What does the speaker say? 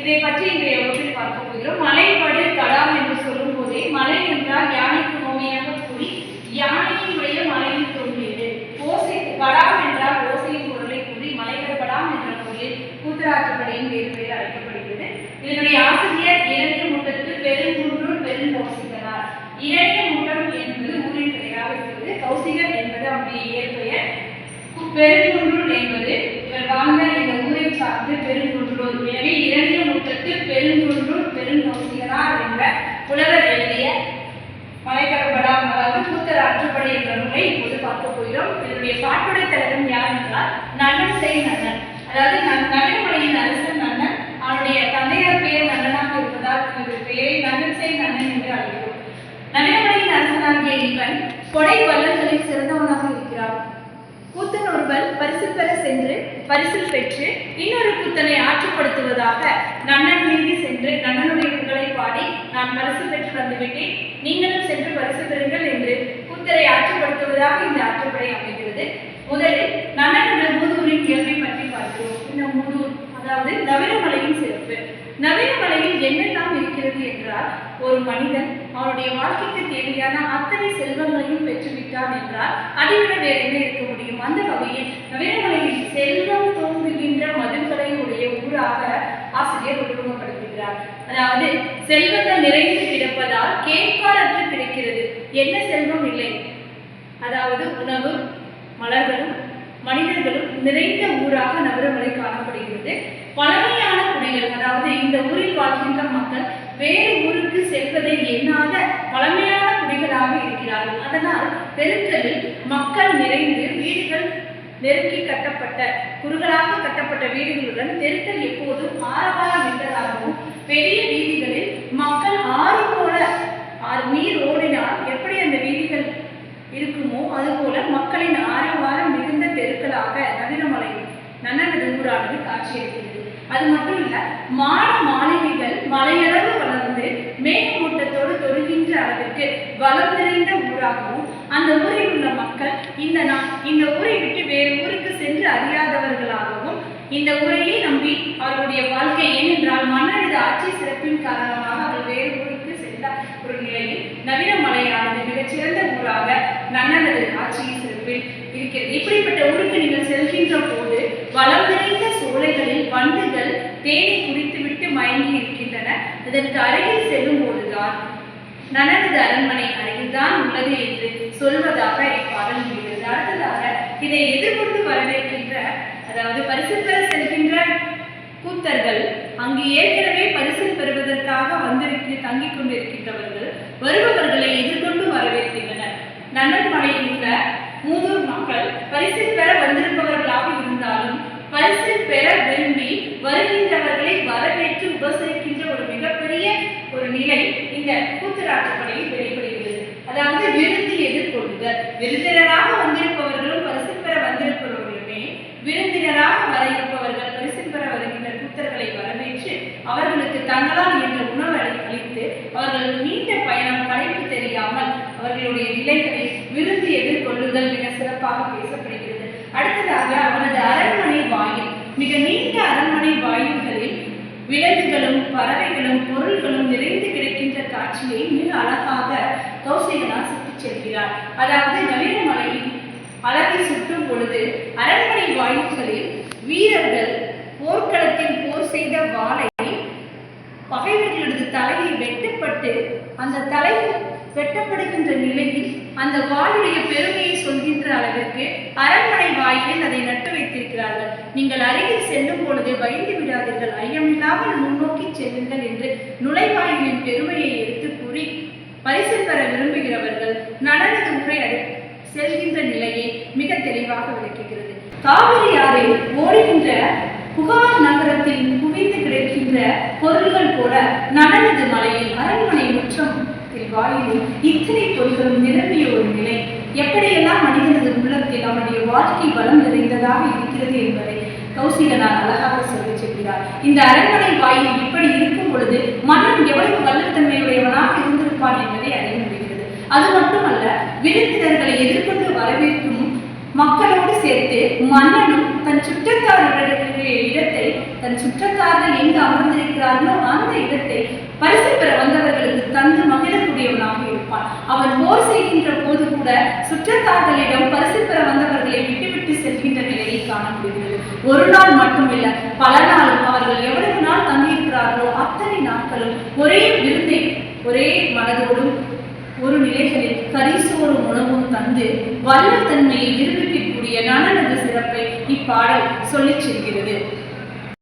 இதை பற்றி இன்றைய வகுப்பில் பார்க்க போகிறோம். மலைபடு கடாம் என்று சொல்லும் போதே மலை என்றால் யானைக்கு உண்மையாக கூறி யானையினுடைய மலையில் தோன்றியது ஓசை கடாம் என்றால் ஓசையின் பொருளை கூறி மலைகடப்படாம் என்ற பொருளில் கூத்தராற்றுப்படையின் வேறு பெயர் அழைக்கப்படுகிறது. இதனுடைய ஆசிரியர் இரண்டு முட்டத்து பெருங்குன்றூர் பெருங்கௌசிகனார் இரண்டு முட்டம் என்பது ஊரின் பெயராக இருக்கிறது கௌசிகர் என்பது அவருடைய இயற்பெயர் பெருங்குன்றூர் என்பது இவர் வாழ்ந்த இந்த ஊரை சார்ந்து பெருங்குன்றூர். எனவே இரண்டு பெருங்குன்றூர் பெருங்கௌசிகனார் என்ற புலவர் எழுதிய மலைக்கடப்படாம் அதாவது கூத்தர் ஆற்றுப்படை என்ற நூலை இப்போது பார்க்க போகிறோம். இதனுடைய பாட்டுடை தலைவன் யார் என்றால் நன்னன் செய் நன்னன். அதாவது ந- அரசன் நன்னன் அவனுடைய தந்தையார் பெயர் நன்னனாக இருப்பதால் இவரது பெயரை நன்னன் செய் நன்னன் என்று அழைக்கிறோம். நவீனமலையின் அரசனாகிய இவன் கொடை வல்லல்களில் சிறந்தவனாக இருக்கிறார் கூத்தன் ஒருவன் பரிசு பெற சென்று பரிசில் பெற்று இன்னொரு கூத்தனை ஆற்றுப்படுத்துவதாக நன்னன் மீது சென்று நன்னனுடைய புகழை பாடி நான் பரிசு பெற்று வந்துவிட்டேன். நீங்களும் சென்று பரிசு பெறுங்கள் என்று கூத்தரை ஆற்றுப்படுத்துவதாக இந்த ஆற்றுப்படை அமைகிறது. முதலில் நன்னனுடைய மூதூரின் கேள்வி பற்றி பார்க்கிறோம். இந்த மூதூர் அதாவது நவீனமலையின் சிறப்பு. நவீனமலையில் என்னெல்லாம் இருக்கிறது என்றால் ஒரு மனிதன் அவனுடைய வாழ்க்கைக்கு தேவையான அத்தனை செல்வங்களையும் பெற்றுவிட்டான் என்றால் அதைவிட வேற என்ன இருக்க முடியும் அந்த வகையில் நவீனமலையில் செல்வம் தோன்றுகின்ற மதில்களை உடைய ஊராக ஆசிரியர் உருவகப்படுத்துகிறார் அதாவது செல்வங்கள் நிறைந்து கிடப்பதால் கேட்பாரற்று கிடைக்கிறது. என்ன செல்வம் இல்லை? அதாவது உணவு மலர்களும் மனிதர்களும் நிறைந்த ஊராக நவரமலை காணப்படுகிறது. பழமையான குடிகள் அதாவது இந்த ஊரில் வாழ்கின்ற மக்கள் வேறு ஊருக்கு செல்வதை எண்ணாத பழமையான குடிகளாக இருக்கிறார்கள். அதனால் தெருக்களில் மக்கள் நிறைந்து வீடுகள் நெருக்கி கட்டப்பட்ட குறுகலாக கட்டப்பட்ட வீடுகளுடன் தெருக்கள் எப்போதும் ஆரவாரம் மிக்கதாகவும் பெரிய வீதி ஆறு நீர் ஓடினால் எப்படி அந்த வீதிகள் இருக்குமோ அதுபோல மக்களின் ஆரவாரம் மிகுந்த தெருக்களாக நவீனமலை நன்னனது ஊரானது காட்சியளிக்கிறது. அது மட்டும் இல்ல மாட மாளிகைகள் மலையளவு வளர்ந்து மேகமூட்டத்தோடு தொடுகின்ற அளவிற்கு வளம் நிறைந்த ஊராகவும் அந்த ஊரில் உள்ள மக்கள் இந்த நா இந்த ஊரை விட்டு வேறு ஊருக்கு சென்று அறியாதவர்களாகவும் இந்த ஊரையே நம்பி அவர்களுடைய வாழ்க்கை ஏனென்றால் மன்னனது ஆட்சி சிறப்பின் காரணமாக அவர் வேறு ஊருக்கு ஒரு நிலையில் நவீன மலையானது மிகச்சிறந்த ஊராக நன்னனது ஆட்சியின் சிறப்பில் இருக்கிறது. இப்படிப்பட்ட ஊருக்கு நீங்கள் செல்கின்ற போது வளம் நிறைந்த சோலைகளில் வண்டுகள் தேனை குடித்துவிட்டு மயங்கி இருக்கின்றன. இதற்கு அருகில் செல்லும் போதுதான் நனது அரண்மனை அருகில்தான் உள்ளது என்று சொல்வதாக இப்பாடல் முடிகிறது அடுத்ததாக இதை எதிர்கொண்டு வரவேற்கின்ற அதாவது பரிசு பெற செல்கின்ற கூத்தர்கள் அங்கு ஏற்கனவே பரிசில் பெறுவதற்காக வந்திருக்கு தங்கிக் கொண்டிருக்கின்றவர்கள் வருபவர்களை எதிர்கொண்டு வரவேற்கின்றனர் நன்னன் மலையில் உள்ள மூதூர் மக்கள் பரிசில் பெற வந்திருப்பவர்களாக இருந்தாலும் பரிசில் பெற விரும்பி வருகின்றவர்களை வரவேற்று உபசரிக்கின்ற ஒரு மிகப்பெரிய ஒரு நிலை இந்த கூத்தராற்றுப்படையில் வெளிப்படுகிறது. அதாவது விருந்து எதிர்கொள்ளுதல். விருந்தினராக வந்திருப்பவர்களும் பரிசில் பெற வந்திருப்பவர்களுமே விருந்தினராக வர இருப்பவர்கள் பரிசில் பெற வருகின்ற கூத்தர்களை வரவேற்று அவர்களுக்கு தங்களால் என்ற உணவு அளி- அளித்து அவர்கள் நீண்ட பயணம் களைப்பு தெரியாமல் அவர்களுடைய நிலைகளை விருந்து எதிர்கொள்ளுதல் மிக சிறப்பாக பேசப்படுகிறது அடுத்ததாக அவனது அரண்மனை வாயில் மிக நீண்ட அரண்மனை வாயில்களில் விலங்குகளும் பறவைகளும் பொருள்களும் நிறைந்து கிடக்கின்ற காட்சியை மிக அழகாக கௌசிகனார் சுற்றி செல்கிறார் அதாவது நவீனமலையின் அழகை சுற்றும் பொழுது அரண்மனை வாயில்களில் வீரர்கள் போர்க்களத்தில் போர் செய்த வாளை பகைவர்களது தலையை வெட்டப்பட்டு அந்த தலை வெட்டப்படுகின்ற நிலையில் அந்த வாளுடைய பெருமையை சொல்கின்ற அளவிற்கு அரண்மனை வாயிலில் அதை நட்டு வைத்திருக்கிறார்கள். நீங்கள் அருகில் செல்லும் பொழுது பயந்து விடாதீர்கள். ஐயமில்லாமல் முன்னோக்கி செல்லுங்கள் என்று நுழைவாயிலின் பெருமையை எடுத்து கூறி பரிசு பெற விரும்புகிறவர்கள் நடனது முறை செல்கின்ற நிலையை மிக தெளிவாக விளக்குகிறது. காவிரி ஆறில் ஓடுகின்ற புகார் நகரத்தில் குவிந்து கிடக்கின்ற பொருள்கள் போல நடனது மலையில் அரண்மனை முற்றத்தில் வாயிலில் இத்தனை தொழில்களும் நிரம்பிய ஒரு நிலை. எப்படியெல்லாம் மனிதனது உள்ளத்தில் அவனுடைய வாழ்க்கை வளம் நிறைந்ததாக இருக்கிறது என்பதை கௌசிகனார் அழகாக சொல்லி செல்கிறார். இந்த அரண்மனை வாயில் இப்படி இருக்கும் பொழுது மன்னன் எவ்வளவு வல்லத்தன்மையுடையவனாக இருந்திருப்பான் என்பதை அறிய முடிகிறது. அது மட்டுமல்ல விருந்தினர்களை எதிர்கொண்டு வரவேற்கும் மக்களோடு சேர்த்து மன்னனும் தன் சுற்றத்தாருடைய இடத்தை தன் சுற்றத்தார்கள் எங்கு அமர்ந்திருக்கிறார்களோ அந்த இடத்தை பரிசு பெற வந்தவர்களுக்கு மகிழக்கூடியவனாக இருப்பான் அவன் போர் செய்கின்ற போது கூட சுற்றத்தார்களிடம் பரிசு பெற வந்தவர்களை விட்டுவிட்டு செல்கின்ற நிலையை காண முடிகிறது ஒரு நாள் மட்டுமில்ல பல நாளும் அவர்கள் எவ்வளவு நாள் தங்கியிருக்கிறார்களோ அத்தனை நாட்களும் ஒரே விருந்தை ஒரே மனதோடும் ஒரு நிலைகளில் கரிசோறும் உணவும் தந்து வல்லத்தன்மையை நிரூபிக்கக்கூடிய நலனது சிறப்பை இப்பாடல் சொல்லிச் செல்கிறது.